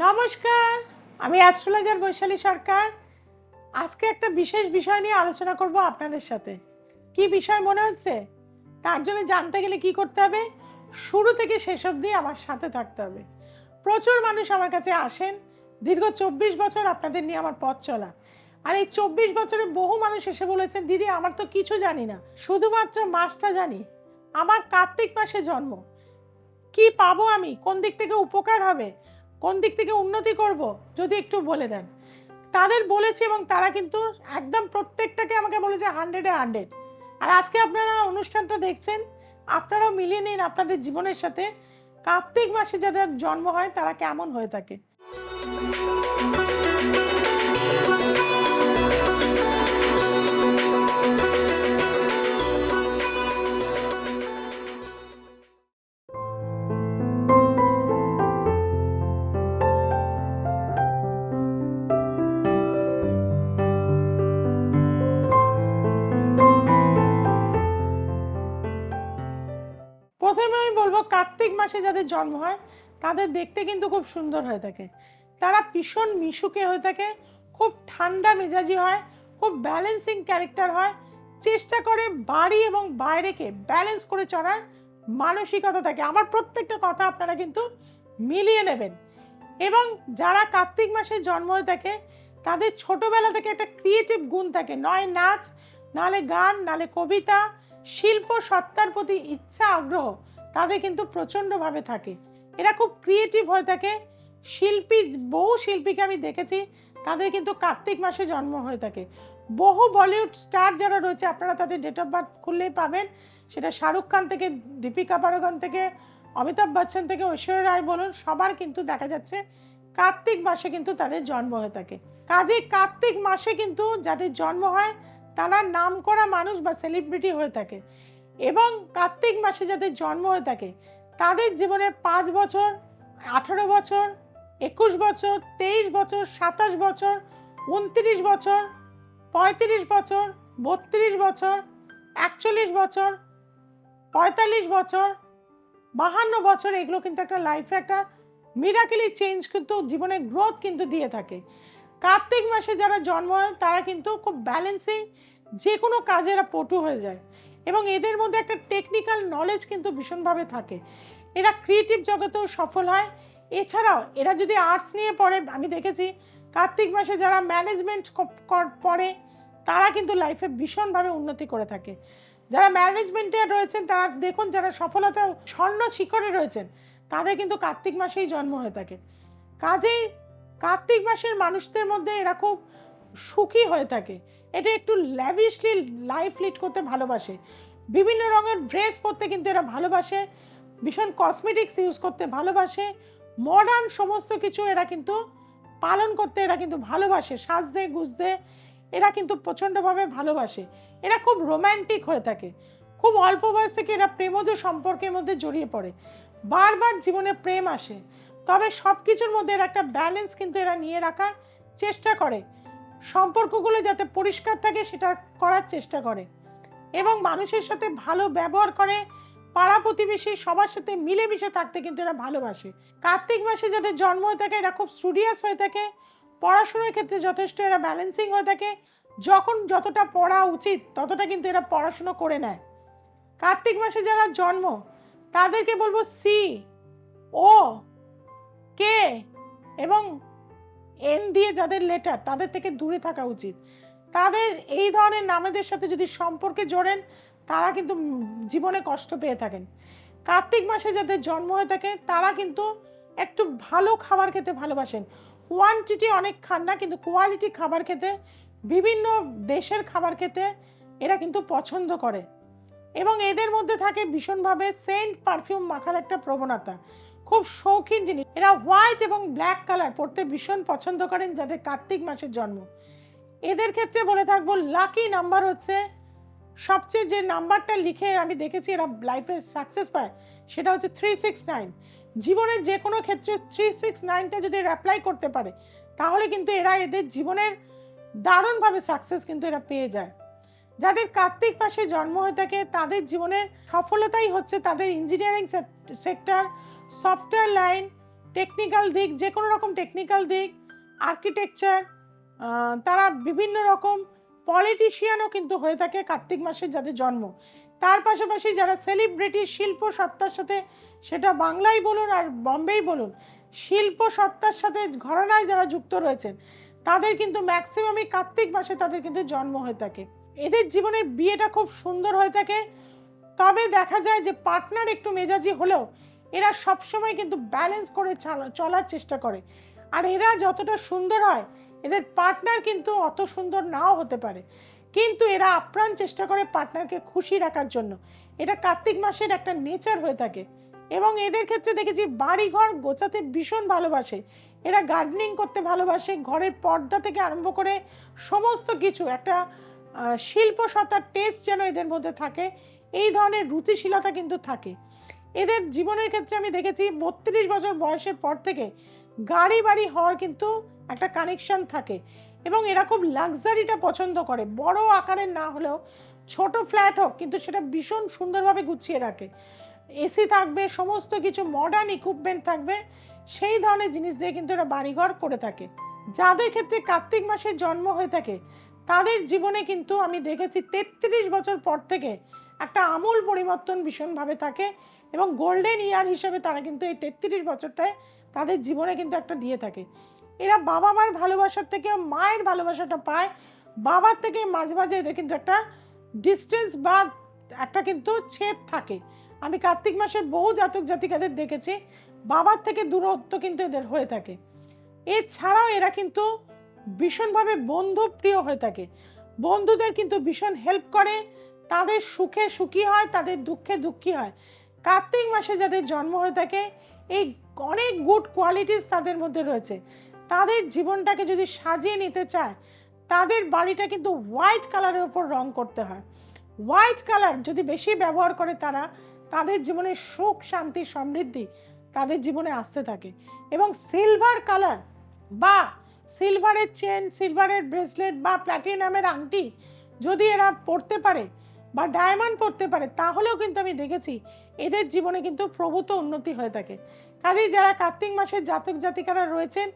নমস্কার, আমি অ্যাস্ট্রোলজার বৈশালী সরকার। আজকে একটা বিশেষ বিষয় নিয়ে আলোচনা করব আপনাদের সাথে। কি বিষয় মনে হচ্ছে? তার জন্য জানতে গেলে কি করতে হবে? শুরু থেকে শেষ অবধি আমার সাথে থাকতে হবে। প্রচুর মানুষ আমার কাছে আসেন। দীর্ঘ চব্বিশ বছর আপনাদের নিয়ে আমার পথ চলা। আর এই চব্বিশ বছরে বহু মানুষ এসে বলেছেন, দিদি, আমার তো কিছু জানি না। শুধুমাত্র মাসটা জানি। আমার কার্তিক মাসে জন্ম। কি পাবো আমি? কোন দিক থেকে উপকার হবে? কোন দিক থেকে উন্নতি করব? যদি একটু বলে দেন। তাদের বলেছি এবং তারা কিন্তু একদম প্রত্যেকটাকে আমাকে বলেছে হান্ড্রেডে হান্ড্রেড আর আজকে আপনারা অনুষ্ঠানটা দেখছেন, আপনারাও মিলিয়ে নিন আপনাদের জীবনের সাথে। কার্তিক মাসে যাদের জন্ম হয়, তারা কেমন হয়ে থাকে। মাসে যাদের জন্ম হয়, তাদের দেখতে কিন্তু খুব সুন্দর হয়ে থাকে। তারা ভীষণ মিশুকে হয়ে থাকে, খুব ঠান্ডা মেজাজি হয়, খুব ব্যালেন্সিং ক্যারেক্টার হয়, চেষ্টা করে বাড়ি এবং বাইরেকে ব্যালেন্স করে চলার মানসিকতা থাকে। আমার প্রত্যেকটা কথা আপনারা কিন্তু মিলিয়ে নেবেন। এবং যারা কার্তিক মাসে জন্ম হয়ে থাকে, তাদের ছোটবেলা থেকে একটা ক্রিয়েটিভ গুণ থাকে। নয় নাচ, নালে গান, নালে কবিতা, শিল্প, সত্তার প্রতি ইচ্ছা, আগ্রহ। তাদের কিন্তু প্রচণ্ডভাবে থাকে। এরা খুব ক্রিয়েটিভ হয়ে থাকে শিল্পী, বহু শিল্পীকে আমি দেখেছি, তাদের কিন্তু কার্তিক মাসে জন্ম হয়ে থাকে বহু বলিউড স্টার যারা রয়েছে, আপনারা তাদের ডেট অফ বার্থ খুললেই পাবেন। সেটা শাহরুখ খান থেকে, দীপিকা পাড়ুকন থেকে, অমিতাভ বচ্চন থেকে, ঐশ্বর্য রায় বলুন, সবার কিন্তু দেখা যাচ্ছে কার্তিক মাসে কিন্তু তাদের জন্ম হয়ে থাকে কাজে কার্তিক মাসে কিন্তু যাদের জন্ম হয়, তারা নাম করা মানুষ বা সেলিব্রিটি হয়ে থাকে। এবং কার্তিক মাসে যাদের জন্ম হয়ে থাকে, তাদের জীবনে পাঁচ বছর, আঠারো বছর, একুশ বছর, তেইশ বছর, সাতাশ বছর, উনত্রিশ বছর, পঁয়ত্রিশ বছর, বত্রিশ বছর, একচল্লিশ বছর, পঁয়তাল্লিশ বছর, বাহান্ন বছর, এগুলো কিন্তু একটা লাইফে একটা মিরাকেলি চেঞ্জ কিন্তু জীবনে গ্রোথ কিন্তু দিয়ে থাকে। কার্তিক মাসে যারা জন্ম হয়, তারা কিন্তু খুব ব্যালেন্সিং যে কোনো কাজে এরা পটু হয়ে যায়। এবং এদের মধ্যে একটা টেকনিক্যাল নলেজ কিন্তু ভীষণভাবে থাকে। এরা ক্রিয়েটিভ জগতেও সফল হয়। এছাড়াও এরা যদি আর্টস নিয়ে পড়ে, আমি দেখেছি কার্তিক মাসে যারা ম্যানেজমেন্ট পড়ে, তারা কিন্তু লাইফে ভীষণভাবে উন্নতি করে থাকে। যারা ম্যানেজমেন্টে রয়েছেন, তারা দেখুন যারা সফলতা, স্বর্ণ শিখরে রয়েছেন, তাদের কিন্তু কার্তিক মাসেই জন্ম হয়ে থাকে। কাজেই কার্তিক মাসের মানুষদের মধ্যে এরা খুব সুখী হয়ে থাকে। এটা একটু ল্যাভিশলি লাইফ লিড করতে ভালোবাসে। বিভিন্ন রঙের ড্রেস পরতে কিন্তু এরা ভালোবাসে, ভীষণ কসমেটিক্স ইউজ করতে ভালোবাসে মডার্ন সমস্ত কিছু এরা কিন্তু পালন করতে এরা কিন্তু ভালোবাসে, সাজতে, গুজতে এরা কিন্তু প্রচণ্ডভাবে ভালোবাসে। এরা খুব রোম্যান্টিক হয়ে থাকে। খুব অল্প বয়স থেকে এরা প্রেমজ সম্পর্কের মধ্যে জড়িয়ে পড়ে। বারবার জীবনে প্রেম আসে। তবে সব কিছুর মধ্যে এরা একটা ব্যালেন্স কিন্তু এরা নিয়ে রাখার চেষ্টা করে। সম্পর্কগুলো যাতে পরিষ্কার থাকে সেটা করার চেষ্টা করে। এবং মানুষের সাথে ভালো ব্যবহার করে, পাড়া প্রতিবেশী সবার সাথে মিলেমিশে থাকতে কিন্তু এরা ভালোবাসে। কার্তিক মাসে যাদের জন্ম হয়ে থাকে এরা খুব স্টুডিয়াস হয়ে থাকে, পড়াশোনার ক্ষেত্রে যথেষ্ট এরা ব্যালেন্সিং হয়ে থাকে, যখন যতটা পড়া উচিত ততটা কিন্তু এরা পড়াশুনো করে নেয়। কার্তিক মাসে যারা জন্ম, তাদেরকে বলব সি, ও, কে এবং এন দিয়ে যাদের লেটার তাদের থেকে দূরে থাকা উচিত। তাদের এই ধরনের নামেদের সাথে যদি সম্পর্কে জোড়েন, তারা কিন্তু জীবনে কষ্ট পেয়ে থাকেন। কার্তিক মাসে যাদের জন্ম হয়ে থাকে, তারা কিন্তু একটু ভালো খাবার খেতে ভালোবাসেন। কোয়ান্টিটি অনেক খান না, কিন্তু কোয়ালিটি খাবার খেতে, বিভিন্ন দেশের খাবার খেতে এরা কিন্তু পছন্দ করে। এবং এদের মধ্যে থাকে ভীষণভাবে সেন্ট পারফিউম মাখার একটা প্রবণতা। খুব শৌখিন জিনিস। এরা হোয়াইট এবং ব্ল্যাক কালার পড়তে ভীষণ পছন্দ করেন যাদের কার্তিক মাসের জন্ম। এদের ক্ষেত্রে বলে থাকব লাকি নাম্বার হচ্ছে, সবচেয়ে যে নাম্বারটা লিখে আমি দেখেছি এরা লাইফে সাকসেস পায়, সেটা হচ্ছে থ্রি সিক্স নাইন জীবনের যে কোনো ক্ষেত্রে থ্রি সিক্স নাইনটা যদি এরা অ্যাপ্লাই করতে পারে, তাহলে কিন্তু এরা এদের জীবনের দারুণভাবে সাকসেস কিন্তু এরা পেয়ে যায়। যাদের কার্তিক মাসে জন্ম হয়ে থাকে, তাদের জীবনের সফলতাই হচ্ছে তাদের engineering sector software line technical দিক, যে কোনো রকম টেকনিক্যাল দিক আর্কিটেকচার তারা বিভিন্ন রকম পলিটিশিয়ানও কিন্তু হয়ে থাকে কার্তিক মাসে যাদের জন্ম। তার পাশাপাশি যারা সেলিব্রিটি শিল্প সত্তার সাথে, সেটা বাংলাই বলুন আর বম্বেই বলুন, শিল্প সত্তার সাথে ঘরানায় যারা যুক্ত রয়েছেন, তাদের কিন্তু ম্যাক্সিমামই কার্তিক মাসে তাদের কিন্তু জন্ম হয়ে থাকে। এদের জীবনের বিয়েটা খুব সুন্দর হয়ে থাকে। তবে দেখা যায় যে পার্টনার একটু মেজাজি হলেও এরা সবসময় কিন্তু ব্যালেন্স করে চালা- চলার চেষ্টা করে। আর এরা যতটা সুন্দর হয় এদের পার্টনার কিন্তু অত সুন্দর নাও হতে পারে। কিন্তু এরা আপ্রাণ চেষ্টা করে পার্টনারকে খুশি রাখার জন্য। এটা কার্তিক মাসের একটা নেচার হয়ে থাকে। এবং এদের ক্ষেত্রে দেখেছি বাড়ি ঘর গোছাতে ভীষণ ভালোবাসে। এরা গার্ডেনিং করতে ভালোবাসে ঘরের পর্দা থেকে আরম্ভ করে সমস্ত কিছু একটা আহ, শিল্প সত্তার টেস্ট যেন এদের মধ্যে থাকে এই ধরনের রুচিশীলতা কিন্তু থাকে। এদের জীবনের ক্ষেত্রে আমি দেখেছি বত্রিশ বছর বয়সের পর থেকে গাড়ি বাড়ি হওয়ার কিন্তু একটা কানেকশন থাকে। এবং এরা খুব লাক্সারিটা পছন্দ করে। বড় আকারের না হলেও ছোট ফ্ল্যাট হোক, কিন্তু সেটা ভীষণ সুন্দরভাবে গুছিয়ে রাখে। এসি থাকবে, সমস্ত কিছু মডার্ন ইকুইপমেন্ট থাকবে, সেই ধরনের জিনিস দিয়ে কিন্তু এরা বাড়িঘর করে থাকে। যাদের ক্ষেত্রে কার্তিক মাসে জন্ম হয়ে থাকে, তাদের জীবনে কিন্তু আমি দেখেছি তেত্রিশ বছর পর থেকে একটা আমূল পরিবর্তন ভীষণভাবে থাকে এবং গোল্ডেন ইয়ার হিসেবে তারা কিন্তু এই তেত্রিশ বছরটায় তাদের জীবনে কিন্তু একটা দিয়ে থাকে। এরা বাবা মায়ের ভালোবাসার থেকে মায়ের ভালোবাসাটা পায়। বাবার থেকে মাঝে মাঝে এদের কিন্তু একটা ডিস্টেন্স বা একটা কিন্তু ছেদ থাকে। আমি কার্তিক মাসে বহু জাতক জাতিকাদের দেখেছি, বাবার থেকে দূরত্ব কিন্তু এদের হয়ে থাকে। এছাড়াও এরা কিন্তু ভীষণভাবে বন্ধুপ্রিয় হয়ে থাকে। বন্ধুদের কিন্তু ভীষণ হেল্প করে। তাদের সুখে সুখী হয়, তাদের দুঃখে দুঃখী হয়। কার্তিক মাসে যাদের জন্ম হয়ে থাকে, এই অনেক গুড কোয়ালিটিস তাদের মধ্যে রয়েছে। তাদের জীবনটাকে যদি সাজিয়ে নিতে চায়, তাদের বাড়িটা কিন্তু হোয়াইট কালারের উপর রং করতে হয়। হোয়াইট কালার যদি বেশি ব্যবহার করে তারা, তাদের জীবনে সুখ, শান্তি, সমৃদ্ধি তাদের জীবনে আসতে থাকে। এবং সিলভার কালার বা সিলভারের চেন সিলভারের ব্রেসলেট বা প্ল্যাটিনামের আংটি যদি এরা পরতে পারে বা ডায়মন্ড পড়তে পারে, তাহলেও কিন্তু আমি দেখেছি এদের জীবনে কিন্তু প্রভূত উন্নতি হয়ে থাকে। কাজেই যারা কার্তিক মাসের জাতক জাতিকারা রয়েছেন,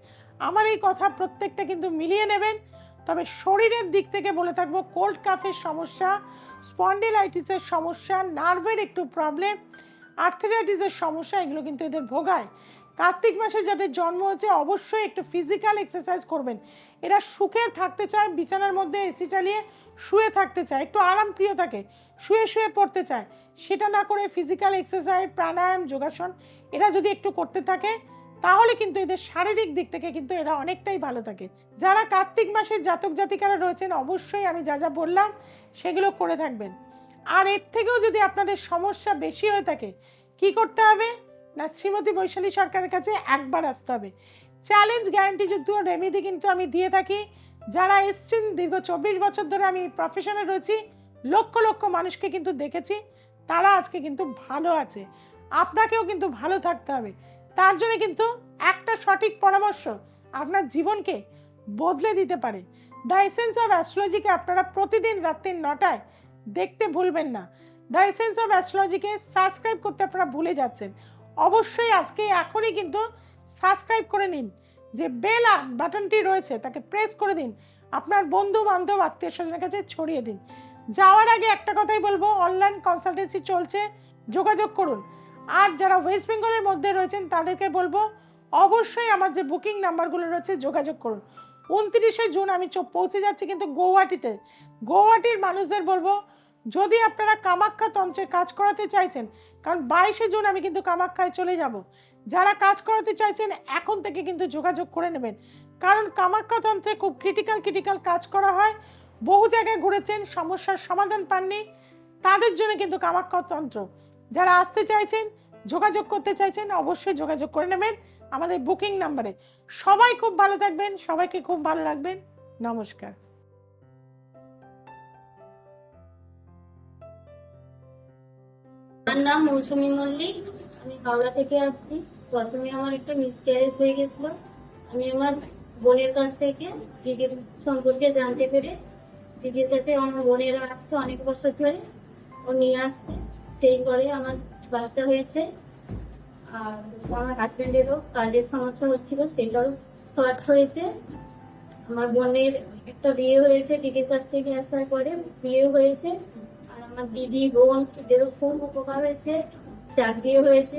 আমার এই কথা প্রত্যেকটা কিন্তু মিলিয়ে নেবেন। তবে শরীরের দিক থেকে বলে থাকব, কোল্ড কাফের সমস্যা, স্পন্ডিলাইটিসের সমস্যা, নার্ভের একটু প্রবলেম আর্থেরাইটিসের সমস্যা, এগুলো কিন্তু এদের ভোগায়। কার্তিক মাসে যাদের জন্ম হয়েছে, অবশ্যই একটু ফিজিক্যাল এক্সারসাইজ করবেন। এরা সুখে থাকতে চায়, বিছানার মধ্যে এসি চালিয়ে শুয়ে থাকতে চায়, একটু আরাম প্রিয় থাকে শুয়ে শুয়ে পড়তে চায়। সেটা না করে ফিজিক্যাল এক্সারসাইজ প্রাণায়াম, যোগাসন, এরা যদি একটু করতে থাকে, তাহলে কিন্তু এদের শারীরিক দিক থেকে কিন্তু এরা অনেকটাই ভালো থাকে। যারা কার্তিক মাসের জাতক জাতিকারা রয়েছেন, অবশ্যই আমি যা যা বললাম, সেগুলো করে থাকবেন। আর এর থেকেও যদি আপনাদের সমস্যা বেশি হয়ে থাকে, কি করতে হবে? না শ্রীমতী বৈশালী সরকারের কাছে একবার আসতে হবে। চ্যালেঞ্জ গ্যারান্টি যুক্ত রেমেডি কিন্তু আমি দিয়ে থাকি। যারা এসছেন, দীর্ঘ চব্বিশ বছর ধরে আমি প্রফেশনে রয়েছি, লক্ষ লক্ষ মানুষকে কিন্তু দেখেছি, তারা আজকে কিন্তু ভালো আছে। আপনাকেও কিন্তু ভালো থাকতে হবে। তার জন্য কিন্তু একটা সঠিক পরামর্শ আপনার জীবনকে বদলে দিতে পারে। দ্য এসেন্স অফ অ্যাস্ট্রোলজিকে আপনারা প্রতিদিন রাত্রি নটায় দেখতে ভুলবেন না। দ্য এসেন্স অফ অ্যাস্ট্রোলজিকে সাবস্ক্রাইব করতে আপনারা ভুলে যাচ্ছেন। অবশ্যই আজকে এখনই কিন্তু সাবস্ক্রাইব করে নিন। যে বেল বাটনটি রয়েছে, তাকে প্রেস করে দিন। আপনার বন্ধু বান্ধব আত্মীয় স্বজনের কাছে ছড়িয়ে দিন। যাওয়ার আগে একটা কথাই বলব অনলাইন কনসালটেন্সি চলছে, যোগাযোগ করুন। আর যারা ওয়েস্ট বেঙ্গলের মধ্যে রয়েছেন, তাদেরকে বলব, অবশ্যই আমার যে বুকিং নাম্বারগুলো রয়েছে, যোগাযোগ করুন। উনত্রিশে জুন আমি পৌঁছে যাচ্ছি কিন্তু গৌহাটিতে গৌহাটির মানুষদের বলব যদি আপনারা কামাখ্যা তন্ত্রের কাজ করাতে চাইছেন, কারণ বাইশে জুন আমি কিন্তু কামাখ্যায় চলে যাব, যারা কাজ করাতে চাইছেন এখন থেকে কিন্তু যোগাযোগ করে নেবেন। কারণ কামাখ্যা তন্ত্রে খুব ক্রিটিক্যাল ক্রিটিক্যাল কাজ করা হয়, বহু জায়গায় ঘুরেছেন, সমস্যার সমাধান পাননি, তাদের জন্য কিন্তু কামাখ্যা তন্ত্র। যারা আসতে চাইছেন, যোগাযোগ করতে চাইছেন, অবশ্যই যোগাযোগ করে নেবেন আমাদের বুকিং নাম্বারে সবাই খুব ভালো থাকবেন, সবাইকে খুব ভালো রাখবেন। নমস্কার। আমার নাম মৌসুমি মল্লিক। আমি হাওড়া থেকে আসছি। প্রথমে আমার একটা মিসক্যারেজ হয়ে গেছিল। আমি আমার বোনের কাছ থেকে দিদির সম্পর্কে জানতে পেরে দিদির কাছে আমার বোনেরা আসছে অনেক বছর ধরে। ও নিয়ে আসছে স্টে করে। আমার বাচ্চা হয়েছে। আর আমার হাজবেন্ডেরও কাজের সমস্যা হচ্ছিল, সেটাও শর্ট হয়েছে। আমার বোনের একটা বিয়ে হয়েছে দিদির কাছ থেকে আসার পরে, বিয়ে হয়েছে। আমার দিদি বোন এদেরও খুব উপকার হয়েছে চাকরিও হয়েছে।